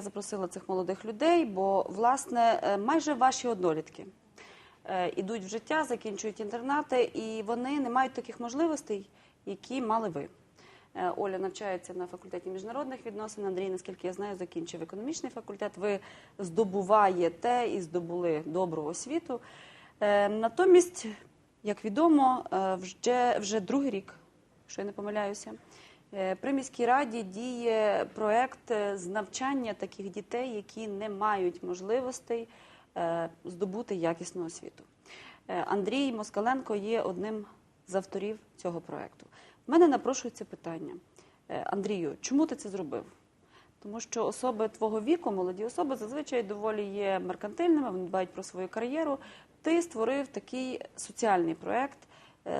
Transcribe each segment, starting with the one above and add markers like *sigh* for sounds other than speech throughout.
запросила цих молодих людей, бо власне е, майже ваші однолітки е, ідуть в життя, закінчують інтернати, і вони не мають таких можливостей, які мали ви. Е, Оля навчається на факультеті міжнародних відносин. Андрій, наскільки я знаю, закінчив економічний факультет. Ви здобуваєте і здобули добру освіту. Е, Натомість, як відомо, е, вже, вже другий рік, якщо я не помиляюся, е, при міській раді діє проект е, з навчання таких дітей, які не мають можливостей е, здобути якісну освіту. Е, Андрій Москаленко є одним з авторів цього проекту. В мене напрошується питання. Е, Андрію, чому ти це зробив? Тому що особи твого віку, молоді особи, зазвичай доволі є меркантильними, вони дбають про свою кар'єру. Ти створив такий соціальний проект, е,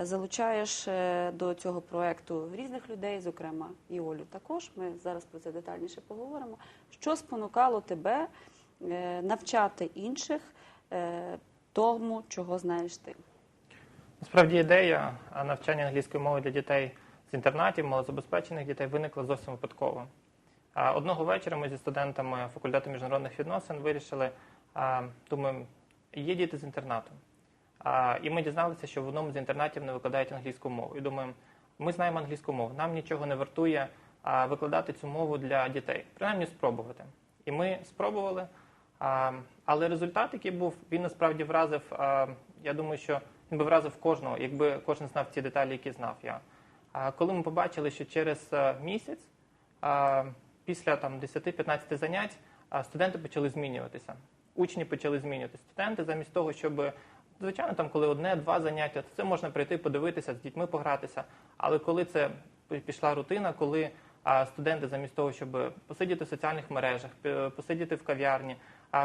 залучаєш е, до цього проекту різних людей, зокрема і Олю також. Ми зараз про це детальніше поговоримо. Що спонукало тебе е, навчати інших е, тому, чого знаєш ти? Насправді ідея навчання англійської мови для дітей з інтернатів, малозабезпечених дітей виникла зовсім випадково. Одного вечора ми зі студентами факультету міжнародних відносин вирішили, думаємо, є діти з інтернату. І ми дізналися, що в одному з інтернатів не викладають англійську мову. І думаємо, ми знаємо англійську мову, нам нічого не вартує викладати цю мову для дітей, принаймні спробувати. І ми спробували. Але результат, який був, він насправді вразив. Я думаю, що він би вразив кожного, якби кожен знав ті деталі, які знав я. Коли ми побачили, що через е, місяць, після там 10-15 занять, студенти почали змінюватися. Учні почали змінюватися. Студенти замість того, щоб звичайно, там коли одне-два заняття, то це можна прийти, подивитися, з дітьми погратися. Але коли це пішла рутина, коли студенти замість того, щоб посидіти в соціальних мережах, посидіти в кав'ярні,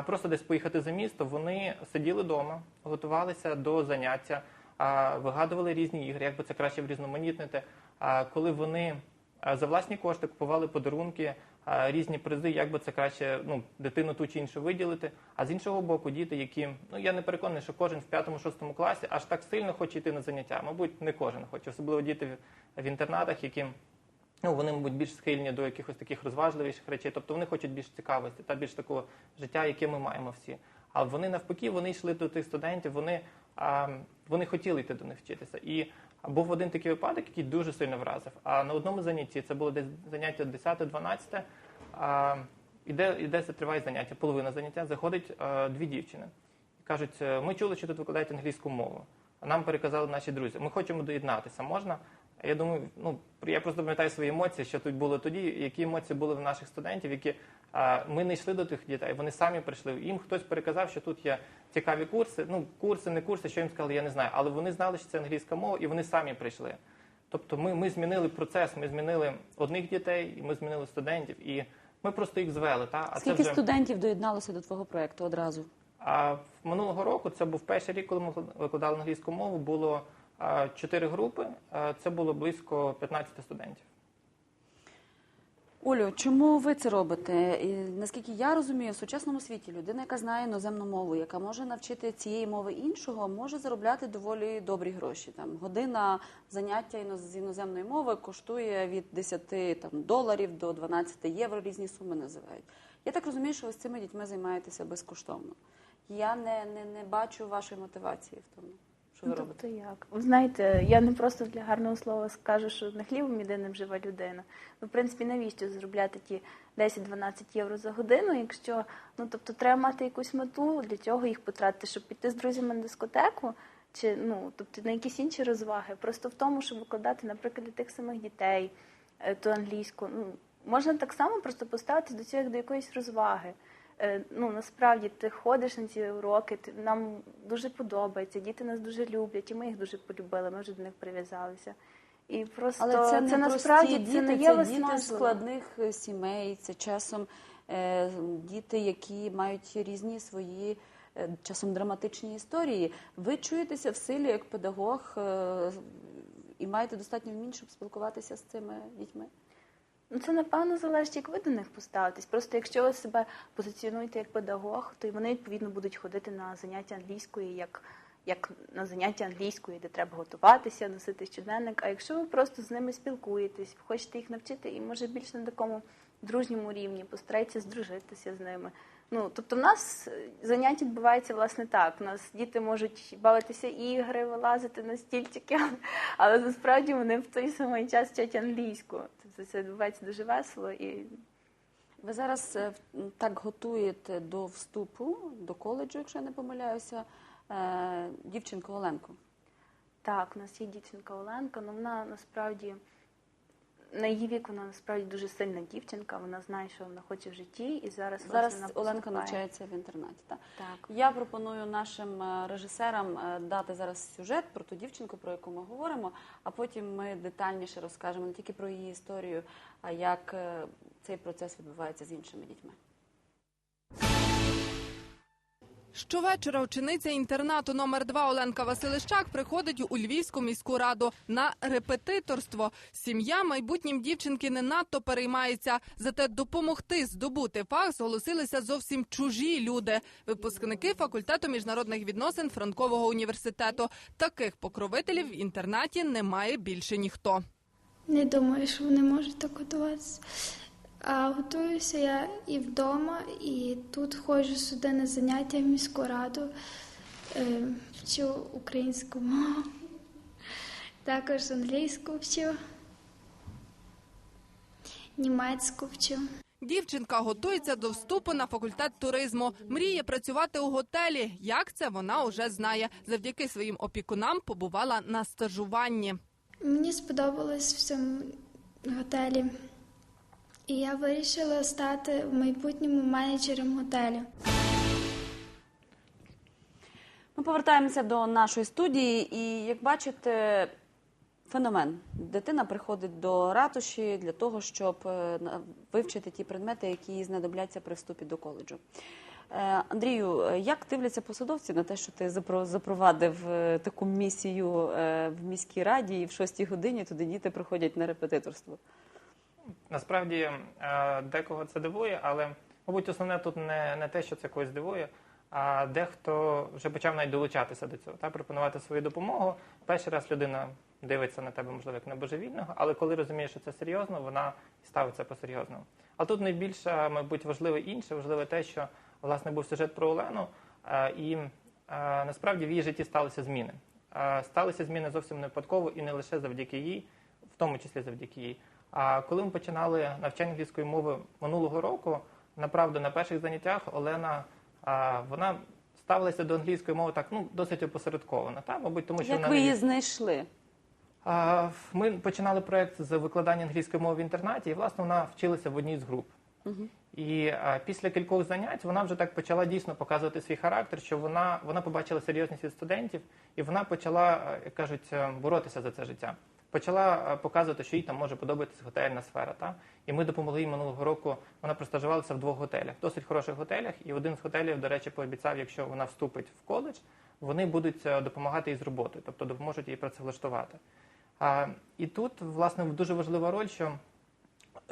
просто десь поїхати за місто, вони сиділи вдома, готувалися до заняття, вигадували різні ігри, як би це краще врізноманітнити. Коли вони за власні кошти купували подарунки, різні призи, як би це краще ну, дитину ту чи іншу виділити. А з іншого боку, діти, які ну я не переконаний, що кожен в 5-6 класі аж так сильно хоче йти на заняття. Мабуть, не кожен хоче, особливо діти в інтернатах, які ну вони, мабуть, більш схильні до якихось таких розважливіших речей, тобто вони хочуть більш цікавості та більш такого життя, яке ми маємо всі. А вони навпаки, вони йшли до тих студентів, вони, а, вони хотіли йти до них вчитися. І був один такий випадок, який дуже сильно вразив. А на одному занятті, це було десь заняття 10-12, а, іде, іде триває заняття, половина заняття, заходить а, дві дівчини. І кажуть, «Е, ми чули, що тут викладають англійську мову. А нам переказали наші друзі. Ми хочемо доєднатися. Можна? Я думаю, ну я просто пам'ятаю свої емоції, що тут було тоді, які емоції були в наших студентів, які ми не йшли до тих дітей, вони самі прийшли. Їм хтось переказав, що тут є цікаві курси. Ну, курси, не курси, що їм сказали, я не знаю. Але вони знали, що це англійська мова, і вони самі прийшли. Тобто ми, ми змінили процес, ми змінили одних дітей, і ми змінили студентів, і ми просто їх звели. Та? А Скільки це вже... студентів доєдналося до твого проекту одразу? А минулого року це був перший рік, коли ми викладали англійську мову. Було чотири групи. Це було близько 15 студентів. Олю, чому ви це робите? І, наскільки я розумію, в сучасному світі людина, яка знає іноземну мову, яка може навчити цієї мови іншого, може заробляти доволі добрі гроші. Там година заняття з іноземної мови коштує від 10 там, доларів до 12 євро. Різні суми називають. Я так розумію, що ви з цими дітьми займаєтеся безкоштовно. Я не, не, не бачу вашої мотивації в тому, що ви Ну, робите. тобто як? Ви знаєте, я не просто для гарного слова скажу, що не хлібом єдиним жива людина. Ну, в принципі, навіщо заробляти ті 10-12 євро за годину, якщо ну тобто треба мати якусь мету для цього їх потратити, щоб піти з друзями на дискотеку, чи ну тобто на якісь інші розваги. Просто в тому, щоб викладати, наприклад, для тих самих дітей е, ту англійську. Ну можна так само просто поставитись до цього як до якоїсь розваги. Е, Ну насправді ти ходиш на ці уроки, ти нам дуже подобається. Діти нас дуже люблять, і ми їх дуже полюбили. Ми вже до них прив'язалися. І просто Але це не насправді діти, це не є це діти з складних е, сімей, це часом е, діти, які мають різні свої е, часом драматичні історії. Ви чуєтеся в силі як педагог е, і маєте достатньо вмінь, щоб спілкуватися з цими дітьми. Ну, це напевно залежить, як ви до них поставитесь. Просто якщо ви себе позиціонуєте як педагог, то й вони відповідно будуть ходити на заняття англійської, як, як на заняття англійської, де треба готуватися, носити щоденник. А якщо ви просто з ними спілкуєтесь, хочете їх навчити, і може більш на такому дружньому рівні, постарайтеся здружитися з ними. Ну, тобто, в нас е, заняття відбувається власне так. У нас діти можуть бавитися ігри, вилазити на стільчики, *laughs* але насправді вони в той самий час вчать англійську. Тобто це відбувається дуже весело і Ви зараз е, так готуєте до вступу до коледжу, якщо я не помиляюся, е, дівчинку Оленку. Так, у нас є дівчинка Оленка, але вона насправді на її вік вона насправді дуже сильна дівчинка. Вона знає, що вона хоче в житті, і зараз Зараз вона Оленка навчається в інтернаті. Так? Так. Я пропоную нашим е, режисерам е, дати зараз сюжет про ту дівчинку, про яку ми говоримо, а потім ми детальніше розкажемо не тільки про її історію, а як е, цей процес відбувається з іншими дітьми. Щовечора учениця інтернату номер 2 Оленка Василищак приходить у Львівську міську раду на репетиторство. Сім'я майбутнім дівчинки не надто переймається. Зате допомогти здобути фах зголосилися зовсім чужі люди. Випускники факультету міжнародних відносин Франкового університету. Таких покровителів в інтернаті немає більше ніхто. Не думаю, що вони можуть так готуватися. А готуюся я і вдома, і тут ходжу сюди на заняття в міську раду, е, вчу українську мову, також англійську вчу, німецьку вчу. Дівчинка готується до вступу на факультет туризму. Мріє працювати у готелі. Як це вона уже знає. Завдяки своїм опікунам побувала на стажуванні. Мені сподобалось в цьому готелі, і я вирішила стати в майбутньому менеджером готелю. Ми повертаємося до нашої студії, і як бачите, феномен. Дитина приходить до ратуші для того, щоб е, вивчити ті предмети, які їй знадобляться при вступі до коледжу. Е, Андрію, е, як дивляться посадовці на те, що ти запро- запровадив таку місію в міській раді, і в шостій годині туди діти приходять на репетиторство? Насправді е, декого це дивує, але, мабуть, основне тут не, не те, що це когось дивує, а дехто вже почав навіть долучатися до цього, та, пропонувати свою допомогу. Перший раз людина дивиться на тебе, можливо, як на божевільного, але коли розуміє, що це серйозно, вона ставиться по-серйозному. А тут найбільше, мабуть, важливе інше, важливе те, що власне був сюжет про Олену, е, і е, насправді в її житті сталися зміни. Сталися зміни зовсім не випадково і не лише завдяки їй, в тому числі завдяки їй. А коли ми починали навчання англійської мови минулого року, направду на перших заняттях Олена вона ставилася до англійської мови так ну досить опосередковано. Та мабуть, тому що Як вона ви її від- знайшли? Ми починали проект з викладання англійської мови в інтернаті, і власне вона вчилася в одній з груп. І а, після кількох занять вона вже так почала дійсно показувати свій характер, що вона, вона побачила серйозність від студентів, і вона почала, як кажуть, е, боротися за це життя. Почала показувати, що їй там може подобатися готельна сфера. Та? І ми допомогли їй минулого року. Вона простажувалася в двох готелях, досить хороших готелях. І один з готелів, до речі, пообіцяв, якщо вона вступить в коледж, вони будуть е, допомагати їй з роботою, тобто допоможуть їй працевлаштувати. А, і тут, власне, дуже важлива роль, що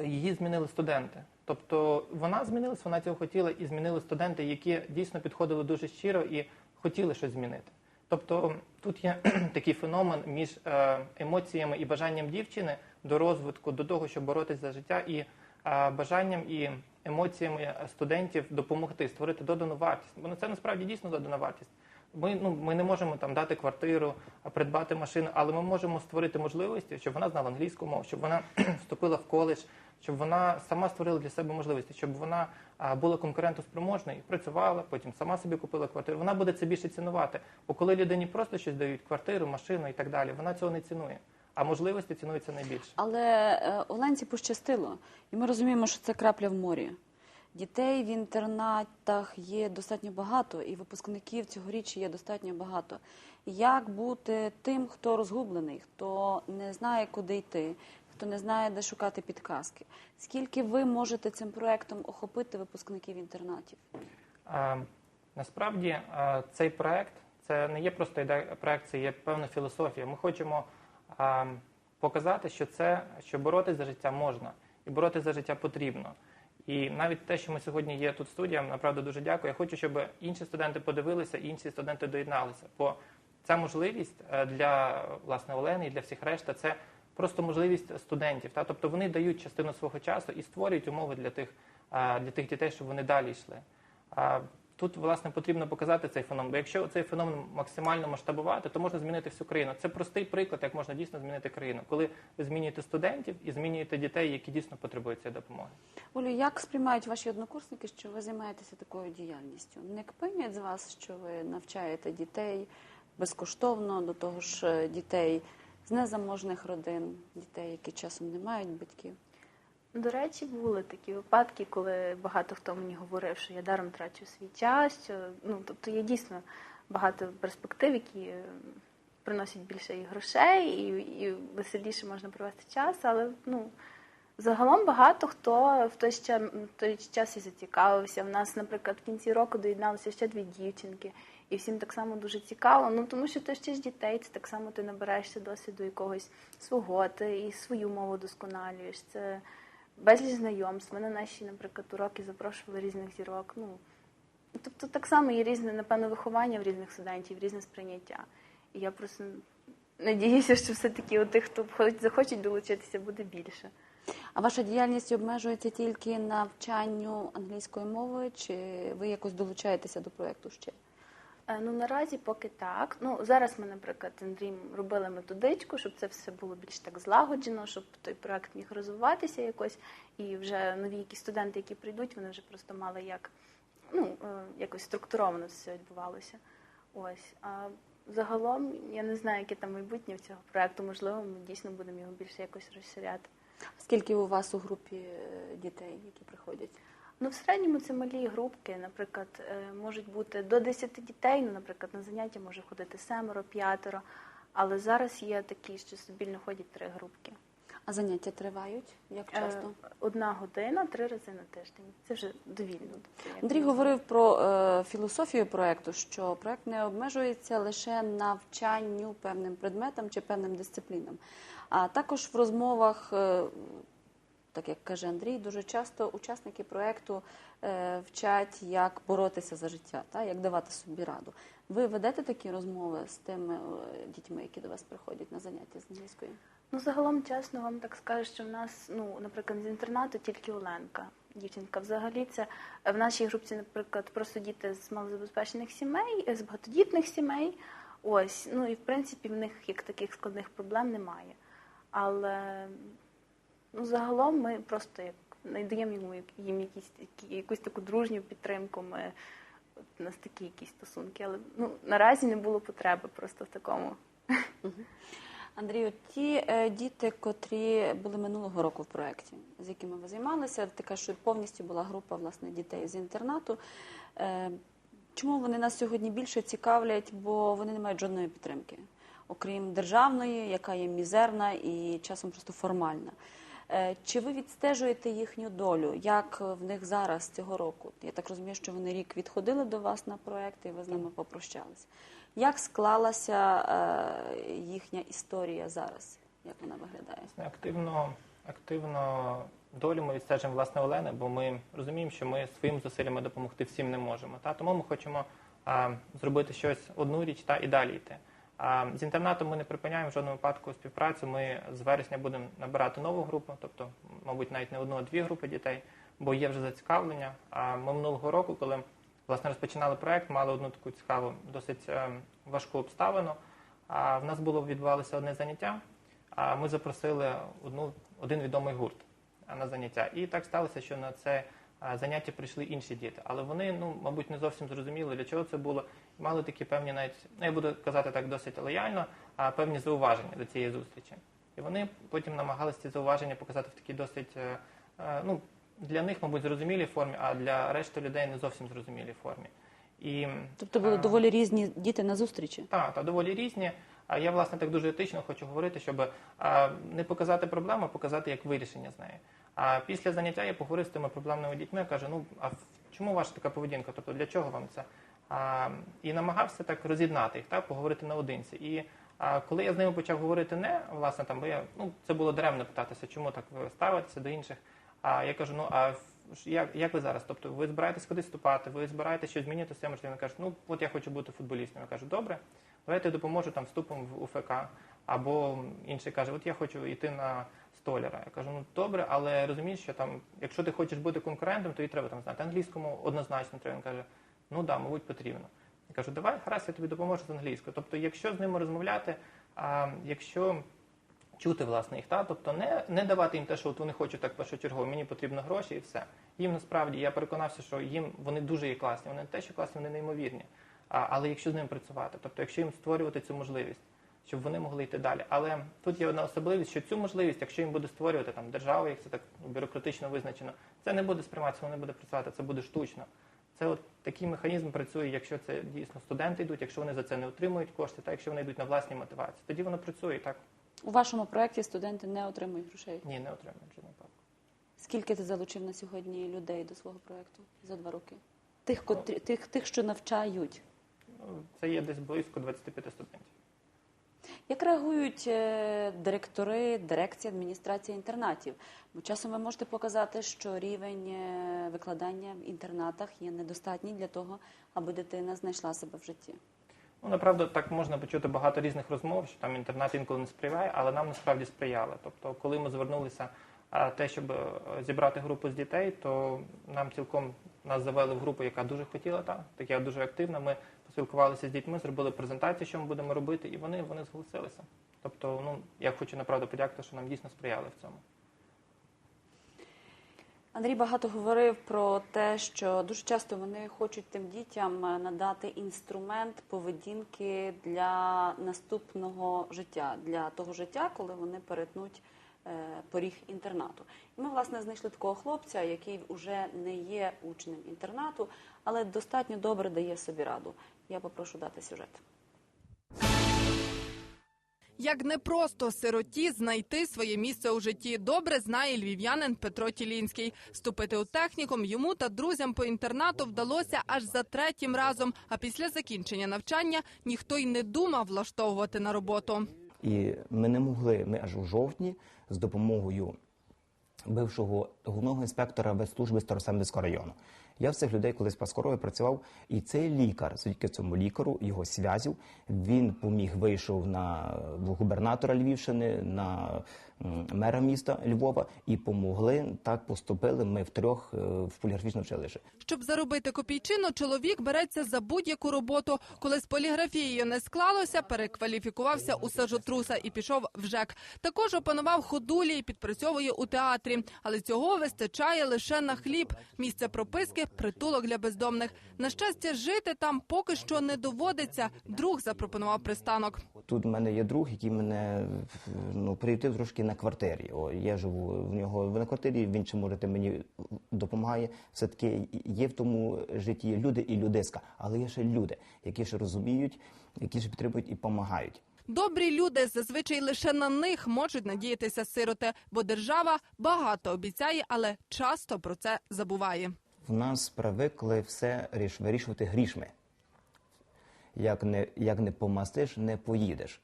її змінили студенти. Тобто вона змінилась, вона цього хотіла, і змінили студенти, які дійсно підходили дуже щиро і хотіли щось змінити. Тобто тут є *clears throat* такий феномен між е, емоціями і бажанням дівчини до розвитку, до того, щоб боротися за життя, і е, бажанням і емоціями студентів допомогти створити додану вартість. Бо ну, це насправді дійсно додана вартість. Ми, ну, ми не можемо там дати квартиру, придбати машину, але ми можемо створити можливості, щоб вона знала англійську мову, щоб вона *clears throat* вступила в коледж, щоб вона сама створила для себе можливості, щоб вона була конкурентоспроможною працювала, потім сама собі купила квартиру. Вона буде це більше цінувати. Бо коли людині просто щось дають квартиру, машину і так далі, вона цього не цінує. А можливості цінуються найбільше. Але е, Оленці пощастило, і ми розуміємо, що це крапля в морі. Дітей в інтернатах є достатньо багато, і випускників цьогоріч є достатньо багато. Як бути тим, хто розгублений, хто не знає, куди йти, хто не знає, де шукати підказки? Скільки ви можете цим проектом охопити випускників інтернатів? А, насправді а, цей проект це не є просто ідея проект, це є певна філософія. Ми хочемо а, показати, що це що боротися за життя можна, і боротися за життя потрібно. І навіть те, що ми сьогодні є тут вам, направду дуже дякую. Я хочу, щоб інші студенти подивилися, і інші студенти доєдналися. Бо ця можливість е, для власне Олени і для всіх решта це просто можливість студентів. Та? Тобто вони дають частину свого часу і створюють умови для тих, для тих дітей, щоб вони далі йшли. Тут, власне, потрібно показати цей феномен. Бо якщо цей феномен максимально масштабувати, то можна змінити всю країну. Це простий приклад, як можна дійсно змінити країну, коли ви змінюєте студентів і змінюєте дітей, які дійсно потребують цієї допомоги. Олю, як сприймають ваші однокурсники, що ви займаєтеся такою діяльністю? Не кпинять з вас, що ви навчаєте дітей безкоштовно, до того ж е, дітей з незаможних родин, дітей, які часом не мають батьків? До речі, були такі випадки, коли багато хто мені говорив, що я даром трачу свій час. Що, ну, тобто є дійсно багато перспектив, які приносять більше і грошей, і, і веселіше можна провести час, але ну. Загалом багато хто в той, ще, в той час і зацікавився. В нас, наприклад, в кінці року доєдналися ще дві дівчинки, і всім так само дуже цікаво. Ну тому що ти ще ж дітей, це так само ти набираєшся досвіду якогось свого, ти і свою мову досконалюєш. Це безліч знайомств. Ми на наші, наприклад, уроки запрошували різних зірок. Ну тобто так само є різне, напевно, виховання в різних студентів, різне сприйняття. І я просто надіюся, що все-таки у тих, хто хоч захочуть долучитися, буде більше. А ваша діяльність обмежується тільки навчанню англійської мови, чи ви якось долучаєтеся до проєкту ще? Е, Ну наразі поки так. Ну зараз ми, наприклад, з Андрієм робили методичку, щоб це все було більш так злагоджено, щоб той проект міг розвиватися якось. І вже нові якісь студенти, які прийдуть, вони вже просто мали як ну е, якось структуровано все відбувалося. Ось а загалом я не знаю, яке там майбутнє в цього проекту. Можливо, ми дійсно будемо його більше якось розширяти. Скільки у вас у групі е, дітей, які приходять? Ну, в середньому це малі групки. Наприклад, е, можуть бути до 10 дітей. Ну, наприклад, на заняття може ходити семеро, п'ятеро. Але зараз є такі, що стабільно ходять три групки. А заняття тривають? Як часто? Е, Одна година, три рази на тиждень. Це вже довільно. Андрій говорив про е, філософію проекту, що проект не обмежується лише навчанню певним предметам чи певним дисциплінам. А також в розмовах, е, так як каже Андрій, дуже часто учасники проекту е, вчать, як боротися за життя, та, як давати собі раду. Ви ведете такі розмови з тими е, дітьми, які до вас приходять на заняття з англійської? Ну, загалом, чесно вам так скажу, що в нас, ну, наприклад, з інтернату тільки Оленка. Дівчинка взагалі це е, в нашій групці, наприклад, просто діти з малозабезпечених сімей, з багатодітних сімей. Ось, ну і в принципі в них як таких складних проблем немає. Але ну, загалом ми просто як надаємо їм якісь якусь таку дружню підтримку. Ми от, у нас такі якісь стосунки, але ну наразі не було потреби просто в такому. Андрію, ті е, діти, котрі були минулого року в проєкті, з якими ви займалися, така, що повністю була група власне дітей з інтернату. Е, чому вони нас сьогодні більше цікавлять? Бо вони не мають жодної підтримки, окрім державної, яка є мізерна і часом просто формальна. Е, чи ви відстежуєте їхню долю? Як в них зараз цього року? Я так розумію, що вони рік відходили до вас на проєкт і ви з ними попрощалися. Як склалася е, їхня історія зараз? Як вона виглядає? Активно, активно долю ми відстежимо власне Олени, бо ми розуміємо, що ми своїми зусиллями допомогти всім не можемо. Та тому ми хочемо а, зробити щось одну річ та і далі йти. З інтернатом ми не припиняємо в жодному випадку співпрацю. Ми з вересня будемо набирати нову групу, тобто, мабуть, навіть не одну, а дві групи дітей, бо є вже зацікавлення. Ми минулого року, коли власне розпочинали проект, мали одну таку цікаву, досить е, важку обставину. А в нас було відбувалося одне заняття. А ми запросили одну один відомий гурт на заняття. І так сталося, що на це заняття прийшли інші діти. Але вони, ну, мабуть, не зовсім зрозуміли, для чого це було. Мали такі певні, навіть, ну, я буду казати так досить лояльно, а певні зауваження до цієї зустрічі. І вони потім намагалися ці зауваження показати в такій досить, е, е, ну, для них, мабуть, зрозумілій формі, а для решти людей не зовсім зрозумілій формі. І, Тобто були а, доволі різні діти на зустрічі. так, та доволі різні. А я власне так дуже етично хочу говорити, щоб а, не показати проблему, а показати як вирішення з нею. А після заняття я поговорив з тими проблемними дітьми, кажу, ну а чому ваша така поведінка? Тобто для чого вам це? І намагався так роз'єднати їх, так, поговорити наодинці. І коли я з ними почав говорити не, власне, там, бо я, ну, це було даремно питатися, чому так ви ставитеся до інших. А я кажу, ну а як, як ви зараз? Тобто ви збираєтесь кудись вступати, ви збираєтесь щось змінити в своєму житті? Вони кажуть, ну от я хочу бути футболістом. Я кажу, добре, давайте я допоможу там вступом в УФК. Або інший каже, от я хочу йти на столяра. Я кажу, ну добре, але розумієш, що там, якщо ти хочеш бути конкурентом, то і треба там знати англійську мову, однозначно треба. Він каже, ну да, мабуть, потрібно. Я кажу, давай, гаразд, я тобі допоможу з англійською. Тобто, якщо з ними розмовляти, а якщо чути власне їх, та тобто не, не давати їм те, що от вони хочуть так першочергово, мені потрібно гроші і все. Їм насправді я переконався, що їм вони дуже є класні. Вони не те, що класні, вони неймовірні. А, але якщо з ними працювати, тобто, якщо їм створювати цю можливість, щоб вони могли йти далі. Але тут є одна особливість, що цю можливість, якщо їм буде створювати там держава, як це так бюрократично визначено, це не буде сприйматися, воно не буде працювати, це буде штучно. Це от такий механізм працює, якщо це дійсно студенти йдуть, якщо вони за це не отримують кошти, та якщо вони йдуть на власні мотивації, тоді воно працює так. У вашому проєкті студенти не отримують грошей. Ні, не отримують жодного жодному. Скільки ти залучив на сьогодні людей до свого проєкту за два роки? Тих, котрі, тих, тих, що навчають. Ну, Це є десь близько 25 студентів. Як реагують е, директори, дирекції, адміністрації інтернатів? Бо часом ви можете показати, що рівень е, викладання в інтернатах є недостатній для того, аби дитина знайшла себе в житті. Ну, направду, так можна почути багато різних розмов, що там інтернат інколи не сприяє, але нам насправді сприяли. Тобто, коли ми звернулися а, те, щоб е, зібрати групу з дітей, то нам цілком нас завели в групу, яка дуже хотіла, та, така дуже активна. Ми поспілкувалися з дітьми, зробили презентацію, що ми будемо робити, і вони, вони зголосилися. Тобто, ну, я хочу направду подякувати, що нам дійсно сприяли в цьому. Андрій багато говорив про те, що дуже часто вони хочуть тим дітям е, надати інструмент поведінки для наступного життя, для того життя, коли вони перетнуть поріг інтернату. І ми, власне, знайшли такого хлопця, який вже не є учнем інтернату, але достатньо добре дає собі раду. Я попрошу дати сюжет. Як непросто сироті знайти своє місце у житті, добре знає львів'янин Петро Тілінський. Вступити у технікум йому та друзям по інтернату вдалося аж за третім разом. А після закінчення навчання ніхто й не думав влаштовувати на роботу. І ми не могли, ми аж у жовтні з допомогою бившого головного інспектора ветслужби Старосамбільського району. Я в цих людей колись паскорові працював, і цей лікар, завдяки цьому лікару, його зв'язів, він поміг вийшов на губернатора Львівщини, на мера міста Львова і помогли. Так поступили ми втрьох е, в поліграфічне училище. Щоб заробити копійчину, чоловік береться за будь-яку роботу. Коли з поліграфією не склалося, перекваліфікувався у сажотруса і пішов в ЖЕК. Також опанував ходулі і підпрацьовує у театрі. Але цього вистачає лише на хліб. Місце прописки притулок для бездомних. На щастя, жити там поки що не доводиться. Друг запропонував пристанок. Тут в мене є друг, який мене ну, приютив трошки на квартирі. О, я живу в нього на квартирі, він чи можете мені допомагає. Все-таки є в тому житті люди і людиська, але є ще люди, які ще розуміють, які ще підтримують і допомагають. Добрі люди зазвичай лише на них можуть надіятися сироти, бо держава багато обіцяє, але часто про це забуває. В нас привикли все ріш- вирішувати грішми. Як не, як не помастиш, не поїдеш.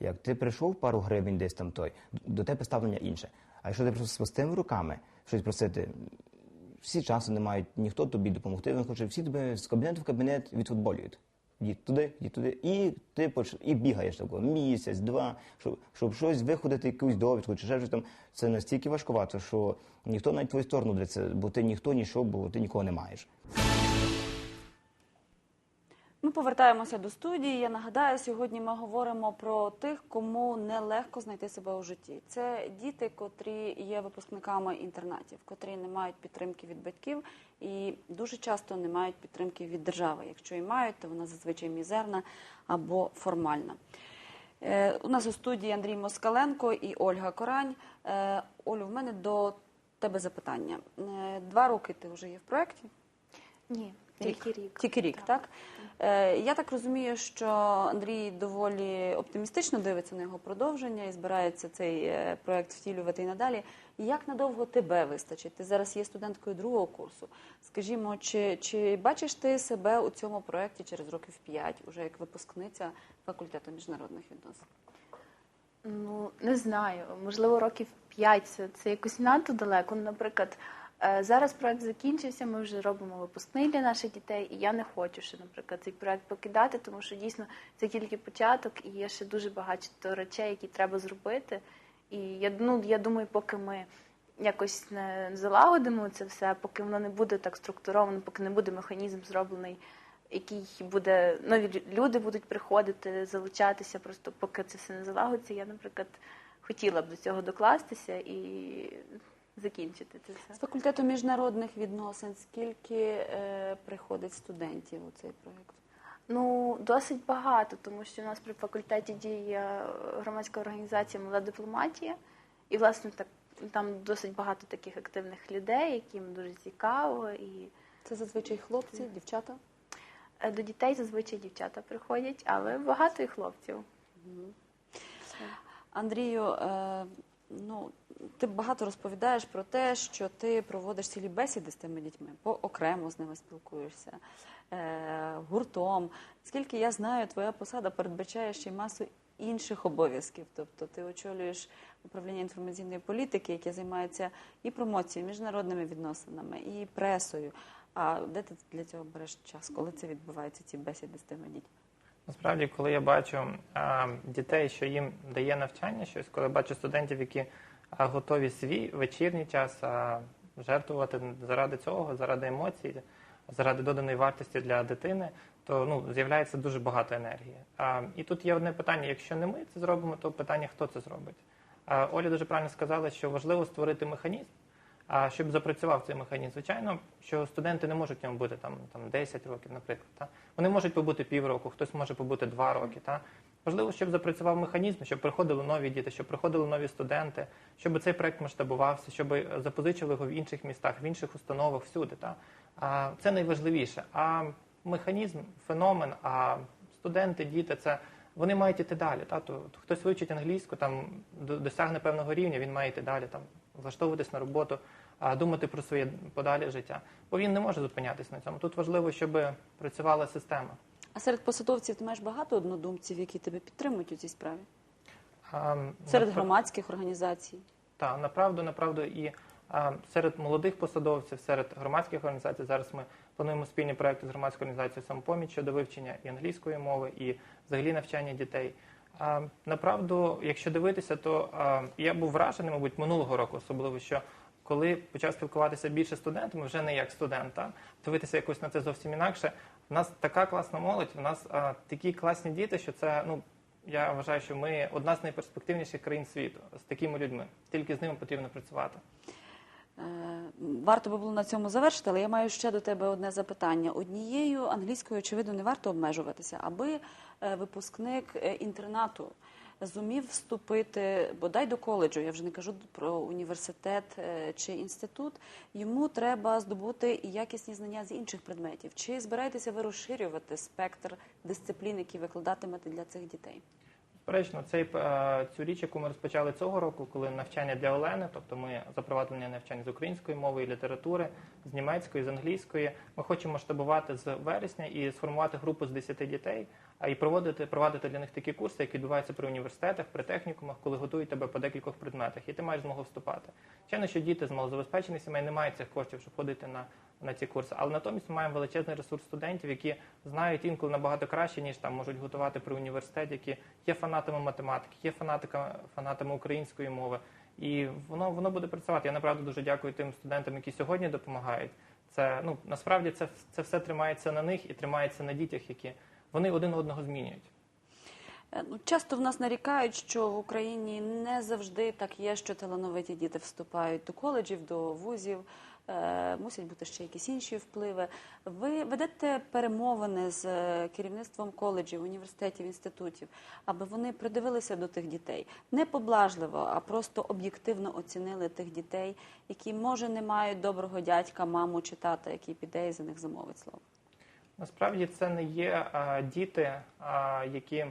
Як ти прийшов пару гривень десь там той, до тебе ставлення інше. А якщо ти прийшов з пустими руками щось просити, всі часу не мають, ніхто тобі допомогти, він хоче, всі тебе з кабінету в кабінет відфутболюють. Йдіть туди, йдіть туди, і ти поч... і бігаєш такого місяць, два, щоб, щоб щось виходити, якусь довідку, чи ще щось там. Це настільки важкувато, що ніхто навіть твою сторону дивиться, бо ти ніхто нічого, бо ти нікого не маєш. Ми повертаємося до студії. Я нагадаю, сьогодні ми говоримо про тих, кому нелегко знайти себе у житті. Це діти, котрі є випускниками інтернатів, котрі не мають підтримки від батьків і дуже часто не мають підтримки від держави. Якщо і мають, то вона зазвичай мізерна або формальна. Е, У нас у студії Андрій Москаленко і Ольга Корань. Е, Олю, в мене до тебе запитання. Е, Два роки ти вже є в проєкті. Ні, тільки рік. Тільки рік, так? Е, я так розумію, що Андрій доволі оптимістично дивиться на його продовження і збирається цей е, проект втілювати і надалі. Як надовго тебе вистачить? Ти зараз є студенткою другого курсу. Скажімо, чи, чи бачиш ти себе у цьому проєкті через років п'ять, уже як випускниця факультету міжнародних відносин? Ну, не знаю. Можливо, років п'ять це, це якось надто далеко. Ну, Наприклад, Зараз проект закінчився. Ми вже робимо випускний для наших дітей, і я не хочу ще, наприклад, цей проект покидати, тому що дійсно це тільки початок, і є ще дуже багато речей, які треба зробити. І я ну я думаю, поки ми якось не залагодимо це все, поки воно не буде так структуровано, поки не буде механізм зроблений, який буде нові люди будуть приходити, залучатися. Просто поки це все не залагодиться, я, наприклад, хотіла б до цього докластися і закінчити це все. З факультету міжнародних відносин скільки е, приходить студентів у цей проєкт? Ну, досить багато, тому що у нас при факультеті діє громадська організація Молода дипломатія, і, власне, так там досить багато таких активних людей, яким дуже цікаво. І Це зазвичай хлопці, дівчата. е, до дітей зазвичай дівчата приходять, але багато і хлопців. Андрію, е, ну ти багато розповідаєш про те, що ти проводиш цілі бесіди з тими дітьми, по окремо з ними спілкуєшся е, гуртом. Скільки я знаю, твоя посада передбачає ще й масу інших обов'язків. Тобто ти очолюєш управління інформаційної політики, яке займається і промоцією, міжнародними відносинами, і пресою. А де ти для цього береш час? Коли це відбувається, ці бесіди з тими дітьми? Насправді, коли я бачу а, дітей, що їм дає навчання щось, коли бачу студентів, які а, готові свій вечірній час а, жертвувати заради цього, заради емоцій, заради доданої вартості для дитини, то ну, з'являється дуже багато енергії. А, і тут є одне питання: якщо не ми це зробимо, то питання, хто це зробить. А, Оля дуже правильно сказала, що важливо створити механізм. А щоб запрацював цей механізм, звичайно, що студенти не можуть ньому бути там, там 10 років, наприклад. Та? Вони можуть побути півроку, хтось може побути 2 роки. Та? Важливо, щоб запрацював механізм, щоб приходили нові діти, щоб приходили нові студенти, щоб цей проект масштабувався, щоб запозичили його в інших містах, в інших установах, всюди. Та? А, це найважливіше. А механізм, феномен, а студенти, діти це. Вони мають іти далі. Та? То, хтось вивчить англійську, там досягне певного рівня, він має йти далі, там, влаштовуватись на роботу, думати про своє подалі життя. Бо він не може зупинятися на цьому. Тут важливо, щоб працювала система. А серед посадовців ти маєш багато однодумців, які тебе підтримують у цій справі? А, Серед напра- громадських організацій. Так, направду, направду і а, серед молодих посадовців, серед громадських організацій. Зараз ми плануємо спільні проекти з громадською організацією самопоміч щодо вивчення і англійської мови, і взагалі навчання дітей. Направду, якщо дивитися, то я був вражений, мабуть, минулого року, особливо що. Коли почав спілкуватися більше студентами, вже не як студента, дивитися якось на це зовсім інакше. У нас така класна молодь, у нас а, такі класні діти, що це ну я вважаю, що ми одна з найперспективніших країн світу з такими людьми. Тільки з ними потрібно працювати. Е, Варто би було на цьому завершити, але я маю ще до тебе одне запитання. Однією англійською, очевидно, не варто обмежуватися, аби е, випускник е, інтернату зумів вступити бодай до коледжу, я вже не кажу про університет чи інститут, йому треба здобути і якісні знання з інших предметів. Чи збираєтеся ви розширювати спектр дисциплін, які викладатимете для цих дітей? Безперечно, цей е, цю річ, яку ми розпочали цього року, коли навчання для Олени, тобто ми запровадження навчання з української мови і літератури, з німецької, з англійської. Ми хочемо масштабувати з вересня і сформувати групу з 10 дітей, і проводити провадити для них такі курси, які відбуваються при університетах, при технікумах, коли готують тебе по декількох предметах, і ти маєш змогу вступати. Звичайно, що діти з малозабезпечених сімей не мають цих коштів, щоб ходити на, на ці курси, але натомість ми маємо величезний ресурс студентів, які знають інколи набагато краще, ніж там можуть готувати при університеті, які є фанатами математики, є фанатика, фанатами української мови. І воно воно буде працювати. Я направду дуже дякую тим студентам, які сьогодні допомагають. Це ну насправді це, це все тримається на них і тримається на дітях, які вони один одного змінюють. Е, Ну, часто в нас нарікають, що в Україні не завжди так є, що талановиті діти вступають до коледжів, до вузів. Е, мусять бути ще якісь інші впливи. Ви ведете перемовини з е, керівництвом коледжів, університетів, інститутів, аби вони придивилися до тих дітей не поблажливо, а просто об'єктивно оцінили тих дітей, які може не мають доброго дядька, маму чи тата, який піде і за них замовить слово. Насправді це не є а, діти, а, які,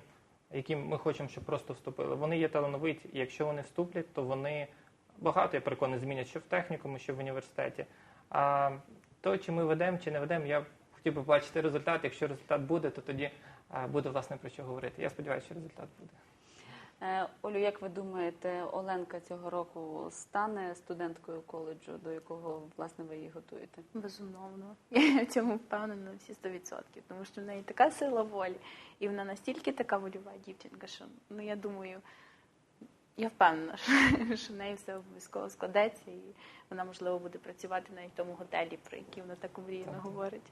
які ми хочемо, щоб просто вступили. Вони є талановиті, і якщо вони вступлять, то вони багато, я переконаний, змінять що в технікумі, що в університеті. А то, чи ми ведемо, чи не ведемо, я хотів би бачити результат. Якщо результат буде, то тоді буде власне про що говорити. Я сподіваюся, що результат буде. Е, Олю, як ви думаєте, Оленка цього року стане студенткою коледжу, до якого власне ви її готуєте? Безумовно, я в цьому впевнена всі 100%, тому що в неї така сила волі, і вона настільки така вольова дівчинка, що ну я думаю, я впевнена, що, що в неї все обов'язково складеться, і вона можливо буде працювати навіть в тому готелі, про який вона так мрійно говорить.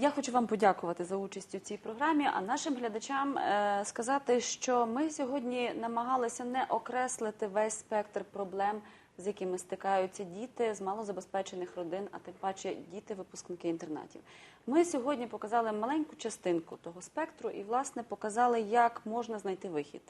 Я хочу вам подякувати за участь у цій програмі, а нашим глядачам е, сказати, що ми сьогодні намагалися не окреслити весь спектр проблем, з якими стикаються діти з малозабезпечених родин, а тим паче діти, випускники інтернатів. Ми сьогодні показали маленьку частинку того спектру і, власне, показали, як можна знайти вихід.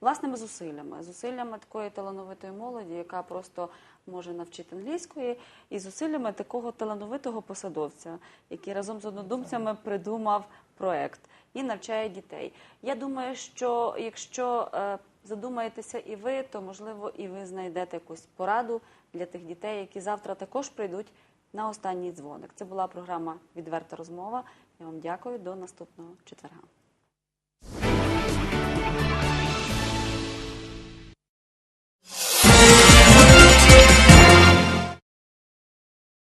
Власними зусиллями, зусиллями такої талановитої молоді, яка просто може навчити англійської, і зусиллями такого талановитого посадовця, який разом з однодумцями придумав проект і навчає дітей. Я думаю, що якщо е, задумаєтеся і ви, то можливо і ви знайдете якусь пораду для тих дітей, які завтра також прийдуть на останній дзвоник. Це була програма Відверта розмова. Я вам дякую до наступного четверга.